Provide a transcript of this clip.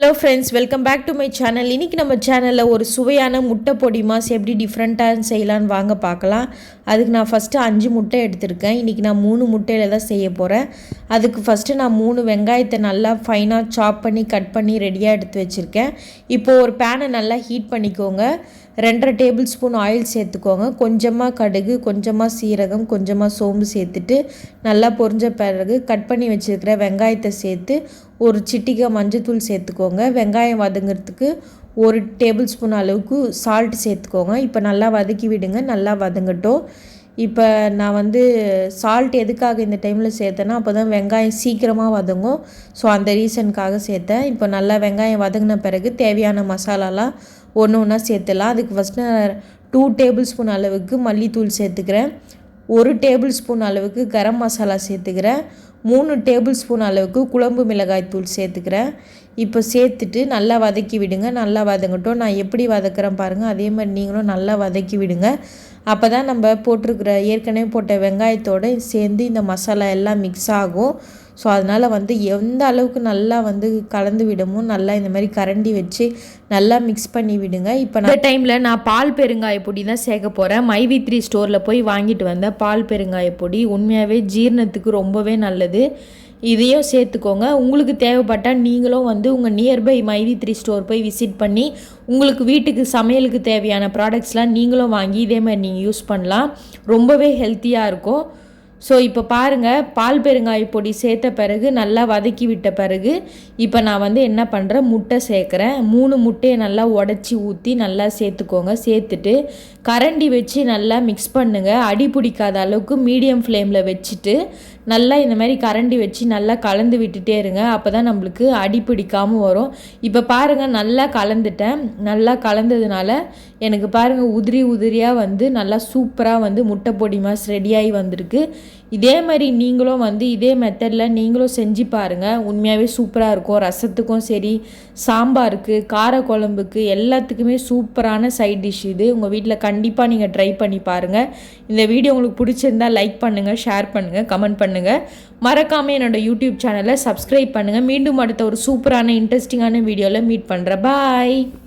Hello friends welcome back to my channel இன்றைக்கி நம்ம சேனலில் ஒரு சுவையான முட்டை பொடி மாஸ் எப்படி டிஃப்ரெண்ட்டாக செய்யலான்னு வாங்க பார்க்கலாம். அதுக்கு நான் ஃபஸ்ட்டு அஞ்சு முட்டை எடுத்திருக்கேன். இன்றைக்கி நான் மூணு முட்டையில் தான் செய்ய போகிறேன் அதுக்கு ஃபஸ்ட்டு நான் மூணு வெங்காயத்தை நல்லா ஃபைனாக சாப் பண்ணி கட் பண்ணி ரெடியாக எடுத்து வச்சுருக்கேன். இப்போது ஒரு பேனை நல்லா ஹீட் பண்ணிக்கோங்க. ரெண்டரை டேபிள் ஸ்பூன் ஆயில் சேர்த்துக்கோங்க. கொஞ்சமாக கடுகு கொஞ்சமாக சீரகம் கொஞ்சமாக சோம்பு சேர்த்துட்டு நல்லா பொரிஞ்ச பிறகு கட் பண்ணி வச்சுருக்கிற வெங்காயத்தை சேர்த்து ஒரு சிட்டிகை மஞ்சத்தூள் சேர்த்துக்கோங்க. வெங்காயம் வதங்கிறதுக்கு ஒரு டேபிள் ஸ்பூன் அளவுக்கு சால்ட் சேர்த்துக்கோங்க. இப்போ நல்லா வதக்கி விடுங்க. நல்லா வதங்கட்டும். இப்போ நான் வந்து சால்ட் எதுக்காக இந்த டைமில் சேர்த்தேன்னா அப்போ தான் வெங்காயம் சீக்கிரமாக வதங்கும். ஸோ அந்த ரீசனுக்காக சேர்த்தேன். இப்போ நல்லா வெங்காயம் வதங்கின பிறகு தேவையான மசாலாலாம் ஒன்று ஒன்றா சேர்த்துலாம் அதுக்கு ஃபஸ்ட்டு நான் டூ டேபிள் ஸ்பூன் அளவுக்கு மல்லித்தூள் சேர்த்துக்கிறேன். ஒரு டேபிள் ஸ்பூன் அளவுக்கு கரம் மசாலா சேர்த்துக்கிறேன். மூணு டேபிள் ஸ்பூன் அளவுக்கு குழம்பு மிளகாய் தூள் சேர்த்துக்கிறேன். இப்போ சேர்த்துட்டு நல்லா வதக்கி விடுங்க. நல்லா வதங்கட்டும். நான் எப்படி வதக்குறேன் பாருங்கள் அதே மாதிரி நீங்களும் நல்லா வதக்கி விடுங்க. அப்போ தான் நம்ம போட்டிருக்கிற ஏற்கனவே போட்ட வெங்காயத்தோடு சேர்ந்து இந்த மசாலா எல்லாம் மிக்ஸ் ஆகும். ஸோ அதனால் வந்து எந்த அளவுக்கு நல்லா வந்து கலந்து விடமோ நல்லா இந்த மாதிரி கரண்டி வச்சு நல்லா மிக்ஸ் பண்ணி விடுங்க. இப்போ நான் டைமில் நான் பால் பெருங்காய பொடி தான் சேர்க்க போகிறேன் மைவி த்ரீ ஸ்டோரில் போய் வாங்கிட்டு வந்தேன். பால் பெருங்காய பொடி உண்மையாகவே ஜீரணத்துக்கு ரொம்பவே நல்லது. இதையும் சேர்த்துக்கோங்க. உங்களுக்கு தேவைப்பட்டால் நீங்களும் வந்து உங்கள் நியர்பை மைவி த்ரீ ஸ்டோர் போய் விசிட் பண்ணி உங்களுக்கு வீட்டுக்கு சமையலுக்கு தேவையான ப்ராடக்ட்ஸ்லாம் நீங்களும் வாங்கி இதே மாதிரி நீங்கள் யூஸ் பண்ணலாம். ரொம்பவே ஹெல்த்தியாக இருக்கும். ஸோ இப்போ பாருங்கள் பால் பெருங்காய பொடி சேர்த்த பிறகு நல்லா வதக்கி விட்ட பிறகு இப்போ நான் வந்து என்ன பண்ணுறேன் முட்டை சேர்க்குறேன். மூணு முட்டையை நல்லா உடச்சி ஊற்றி நல்லா சேர்த்துக்கோங்க. சேர்த்துட்டு கரண்டி வச்சு நல்லா மிக்ஸ் பண்ணுங்கள் அடி பிடிக்காத அளவுக்கு மீடியம் ஃப்ளேமில் வச்சுட்டு நல்லா இந்த மாதிரி கரண்டி வச்சு நல்லா கலந்து விட்டுட்டே இருங்க. அப்போ தான் நம்மளுக்கு அடி பிடிக்காமல் வரும். இப்போ பாருங்கள் நல்லா கலந்துட்டேன். நல்லா கலந்ததுனால எனக்கு பாருங்கள் உதிரி உதிரியாக வந்து நல்லா சூப்பராக வந்து முட்டை பொடி மாஸ் ரெடியாகி வந்திருக்கு. இதே மாதிரி நீங்களும் வந்து இதே மெத்தடில் நீங்களும் செஞ்சு பாருங்கள் உண்மையாகவே சூப்பராக இருக்கும். ரசத்துக்கும் சரி சாம்பாருக்கு கார குழம்புக்கு எல்லாத்துக்குமே சூப்பரான சைட் டிஷ் இது. உங்கள் வீட்டில் கண்டிப்பாக நீங்கள் ட்ரை பண்ணி பாருங்கள் இந்த வீடியோ உங்களுக்கு பிடிச்சிருந்தால் லைக் பண்ணுங்கள் ஷேர் பண்ணுங்கள் கமெண்ட் பண்ணுங்கள் மறக்காமல் என்னோடய யூடியூப் சேனலை சப்ஸ்கிரைப் பண்ணுங்கள் மீண்டும் அடுத்த ஒரு சூப்பரான இன்ட்ரெஸ்டிங்கான வீடியோவில் மீட் பண்ணுறேன் பாய்